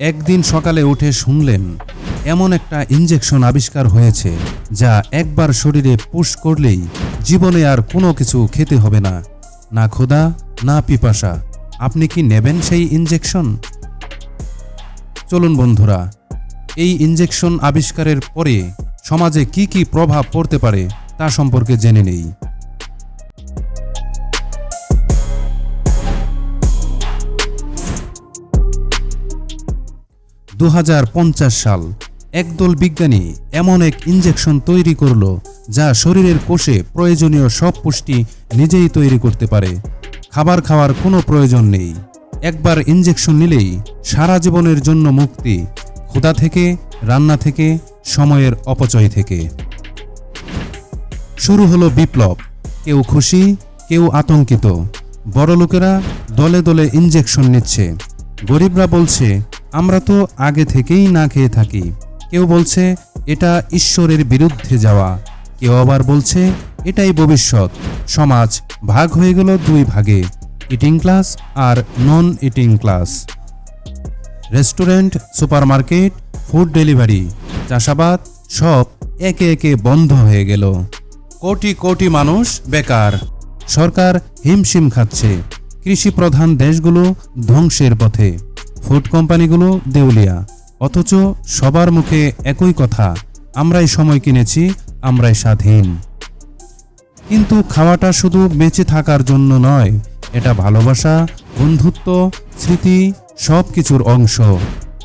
একদিন সকালে উঠে শুনলেন, এমন একটা ইঞ্জেকশন আবিষ্কার হয়েছে, যা একবার শরীরে পুশ করলেই জীবনে আর কোনো কিছু খেতে হবে না। না ক্ষুধা, না পিপাসা। আপনি কি নেবেন সেই ইঞ্জেকশন চলুন বন্ধুরা, এই ইঞ্জেকশন আবিষ্কারের পরে সমাজে কি কি প্রভাব পড়তে পারে তা সম্পর্কে জেনে নেই। দু হাজার পঞ্চাশ সাল একদল বিজ্ঞানী এমন এক ইঞ্জেকশন তৈরি করল যা শরীরের কোষে প্রয়োজনীয় সব পুষ্টি নিজেই তৈরি করতে পারে। খাবার খাওয়ার কোনো প্রয়োজন নেই। একবার ইঞ্জেকশন নিলেই সারা জীবনের জন্য মুক্তি, ক্ষুধা থেকে, রান্না থেকে, সময়ের অপচয় থেকে। শুরু হলো বিপ্লব। কেউ খুশি, কেউ আতঙ্কিত। বড় লোকেরা দলে দলে ইঞ্জেকশন নিচ্ছে। গরিবরা বলছে আমরা তো আগে থেকেই না খেয়ে থাকি। কেউ বলছে, এটা ঈশ্বরের বিরুদ্ধে যাওয়া। কেউ আবার বলছে, এটাই ভবিষ্যৎ। সমাজ ভাগ হয়ে গেল দুই ভাগে ইটিং ক্লাস আর non eating class restaurant, supermarket food delivery চাষাবাদ সব একে একে বন্ধ হয়ে গেল। কোটি কোটি মানুষ বেকার। সরকার হিমশিম খাচ্ছে। কৃষি প্রধান দেশগুলো ধ্বংসের পথে। ফুড কোম্পানিগুলো দেউলিয়া। অথচ সবার মুখে একই কথা, আমরাই সময় কিনেছি, আমরাই স্বাধীন। কিন্তু খাওয়াটা শুধু বেঁচে থাকার জন্য নয়, এটা ভালোবাসা, বন্ধুত্ব, স্মৃতি সব কিছুর অংশ।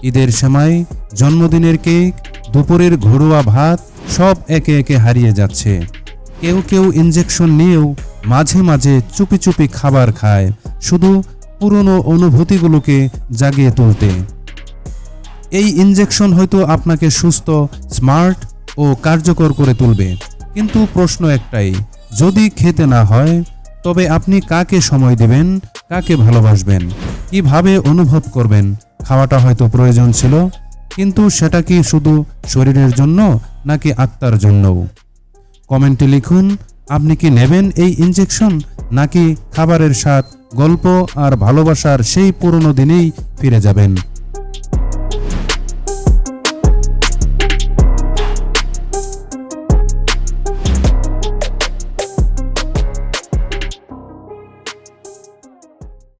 ঈদের সময় জন্মদিনের কেক, দুপুরের ঘরোয়া ভাত, সব একে একে হারিয়ে যাচ্ছে। কেউ কেউ ইঞ্জেকশন নিয়েও মাঝে মাঝে চুপি চুপি খাবার খায়, শুধু পুরনো অনুভূতিগুলোকে জাগিয়ে তুলতে। এই ইঞ্জেকশন হয়তো আপনাকে সুস্থ স্মার্ট ও কার্যকর করে তুলবে। কিন্তু প্রশ্ন একটাই, যদি খেতে না হয়, তবে আপনি কাকে সময় দিবেন, কাকে ভালোবাসবেন, কীভাবে অনুভব করবেন, খাওয়াটা হয়তো প্রয়োজন ছিল, কিন্তু সেটা কি শুধু শরীরের জন্য নাকি আত্মার জন্যও? কমেন্টে লিখুন, আপনি কি নেবেন এই ইঞ্জেকশন নাকি খাবারের স্বাদ গল্প আর ভালোবাসার সেই পুরনো দিনেই ফিরে যাবেন।